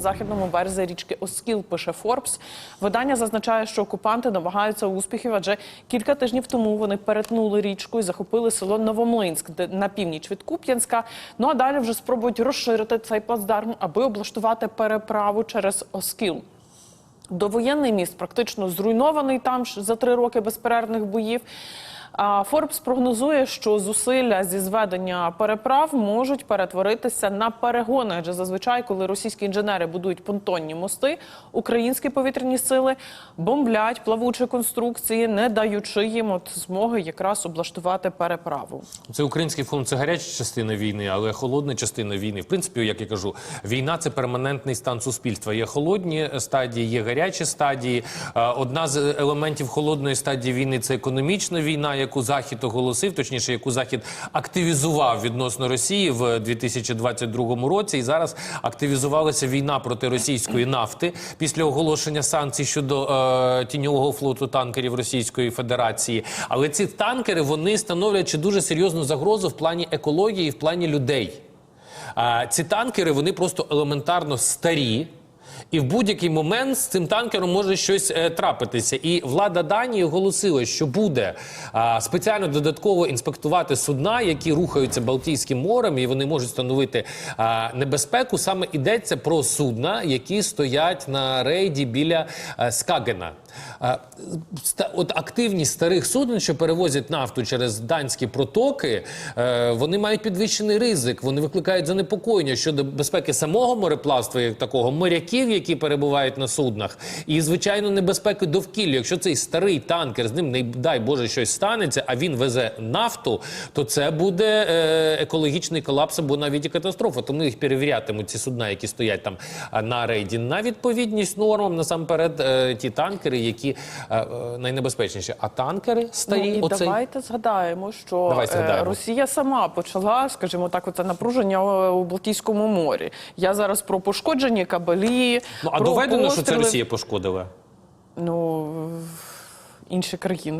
західному березі річки Оскіл пише Форбс. Видання зазначає, що окупанти намагаються успіхів, адже кілька тижнів тому вони перетнули річку і захопили село Новомлинськ, на північ від Куп'янська. Ну а далі вже спробують розширити цей плацдарм, аби облаштувати переправу через Оскіл. Довоєнний міст практично зруйнований там за три роки безперервних боїв. Форбс прогнозує, що зусилля зі зведення переправ можуть перетворитися на перегони. Адже зазвичай, коли російські інженери будують понтонні мости, українські повітряні сили бомблять плавучі конструкції, не даючи їм от змоги якраз облаштувати переправу. Це український фронт, це гаряча частина війни, але холодна частина війни. В принципі, як я кажу, війна це перманентний стан суспільства. Є холодні стадії, є гарячі стадії. Е, Одна з елементів холодної стадії війни це економічна війна, яку Захід оголосив, точніше, яку Захід активізував відносно Росії в 2022 році. І зараз активізувалася війна проти російської нафти після оголошення санкцій щодо е, тіньового флоту танкерів Російської Федерації. Але ці танкери вони становлять ще дуже серйозну загрозу в плані екології, в плані людей. А, ці танкери вони просто елементарно старі. І в будь-який момент з цим танкером може щось е, трапитися. І влада Данії оголосила, що буде е, спеціально додатково інспектувати судна, які рухаються Балтійським морем, і вони можуть становити е, небезпеку. Саме йдеться про судна, які стоять на рейді біля е, Скагена. От активність старих суден, що перевозять нафту через данські протоки, е, вони мають підвищений ризик. Вони викликають занепокоєння щодо безпеки самого мореплавства, як такого, моряків, які перебувають на суднах, і звичайно небезпеки довкілля. Якщо цей старий танкер з ним не дай Боже щось станеться, а він везе нафту, то це буде е, екологічний колапс або навіть і катастрофа. Тому їх перевірятимуть ці судна, які стоять там на рейді, на відповідність нормам насамперед е, ті танкери, які е, е, найнебезпечніші. А танкери старі, Ну, і оцей давайте згадаємо, що Давай е, згадаємо. Росія сама почала, скажімо так, оце напруження е, у Балтійському морі. Я зараз про пошкоджені кабелі. ну а про доведено, що це. Росія пошкодила. Ну інші країни.